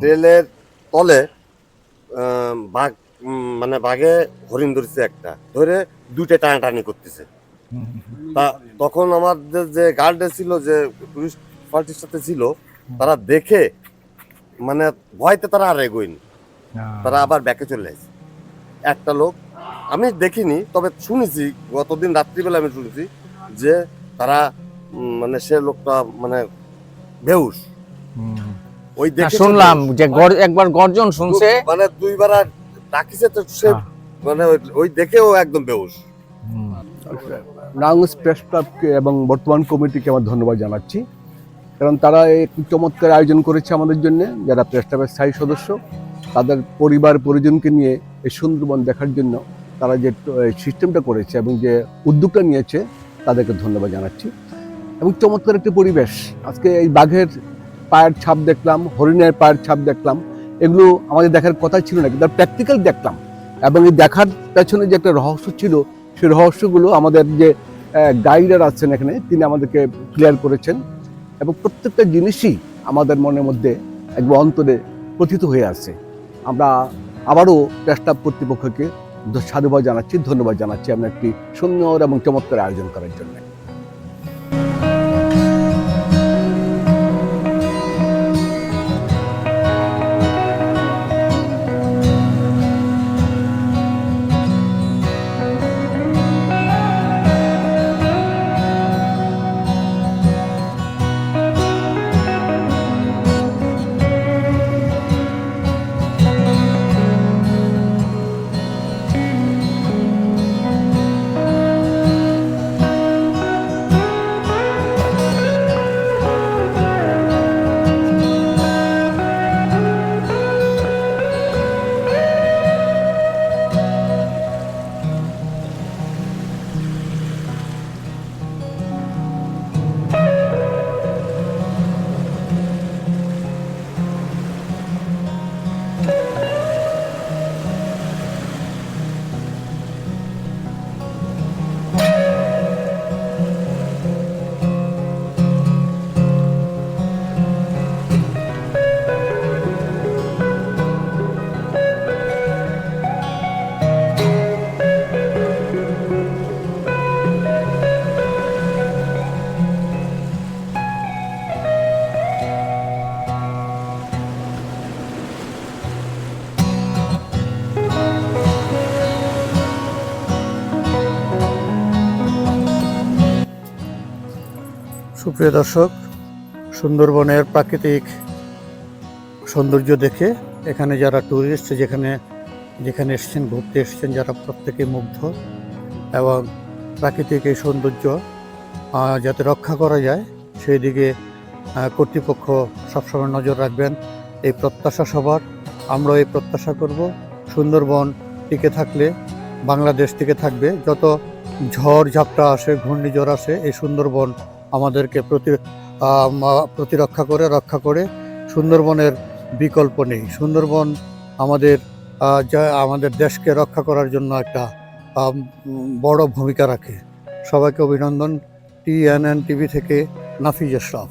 ট্রেলের তলে বাঘ মানে বাঘে হরিণ ধরছে একটা ধরে দুইটা টানাটানি করতেছে। তা তখন আমাদের যে গার্ডে ছিল যে টুরিস্ট পার্টির সাথে ছিল তারা দেখে মানে ভয়তে তারা আর এগোয়নি তারা আবার ব্যাকে চলে আসে। একটা লোক আমি দেখিনি তবে শুনেছি গতদিন রাত্রিবেলা আমি শুনেছি যে তারা মানে সে লোকটা মানে বেহুশ। ওই শুনলাম যে গর- একবার গর্জন শুনছে। মানে দুইবার ডাকিছে তো সে হ্যাঁ। মানে ওই- দেখেও একদম বেহুশ। নারায়ণগঞ্জ প্রেস ক্লাবকে এবং বর্তমান কমিটিকে আমার ধন্যবাদ জানাচ্ছি। কারণ তারা এই একটি চমৎকার আয়োজন করেছে আমাদের জন্য। যারা প্রেস ক্লাবের স্থায়ী সদস্য তাদের পরিবার পরিজনকে নিয়ে এই সুন্দরবন দেখার জন্য তারা যে সিস্টেমটা করেছে এবং যে উদ্যোগটা নিয়েছে তাদেরকে ধন্যবাদ জানাচ্ছি। এবং চমৎকার একটি পরিবেশ। আজকে এই বাঘের পায়ের ছাপ দেখলাম, হরিণের পায়ের ছাপ দেখলাম, এগুলো আমাদের দেখার কথা ছিল না, কিন্তু প্র্যাকটিক্যাল দেখলাম। এবং এই দেখার পেছনে যে একটা রহস্য ছিল সেই রহস্যগুলো আমাদের যে গাইডার আছেন এখানে, তিনি আমাদেরকে ক্লিয়ার করেছেন। এবং প্রত্যেকটা জিনিসই আমাদের মনের মধ্যে একবার অন্তরে প্রথিত হয়ে আছে। আমরা আবারও প্রেস্তাব কর্তৃপক্ষকে সাধুবাদ জানাচ্ছি, ধন্যবাদ জানাচ্ছি আমরা একটি সুন্দর এবং চমৎকার আয়োজন করার জন্য। সুপ্রিয় দর্শক, সুন্দরবনের প্রাকৃতিক সৌন্দর্য দেখে এখানে যারা ট্যুরিস্ট যেখানে যেখানে এসেছেন, ঘুরতে এসেছেন, যারা প্রত্যেকে মুগ্ধ এবং প্রাকৃতিক এই সৌন্দর্য যাতে রক্ষা করা যায়, সেই দিকে কর্তৃপক্ষ সবসময় নজর রাখবেন। এই প্রত্যাশা সবার। আমরা এই প্রত্যাশা করব। সুন্দরবন টিকে থাকলে, বাংলাদেশ টিকে থাকবে। যত ঝড়, ঝাপটা আসে, ঘূর্ণিঝড় আসে, এই সুন্দরবন আমাদেরকে প্রতি প্রতিরক্ষা করে, রক্ষা করে। সুন্দরবনের বিকল্প নেই। সুন্দরবন আমাদের আমাদের দেশকে রক্ষা করার জন্য একটা বড় ভূমিকা রাখে। সবাইকে অভিনন্দন। টিএনএন টিভি থেকে নাফিজ আশরাফ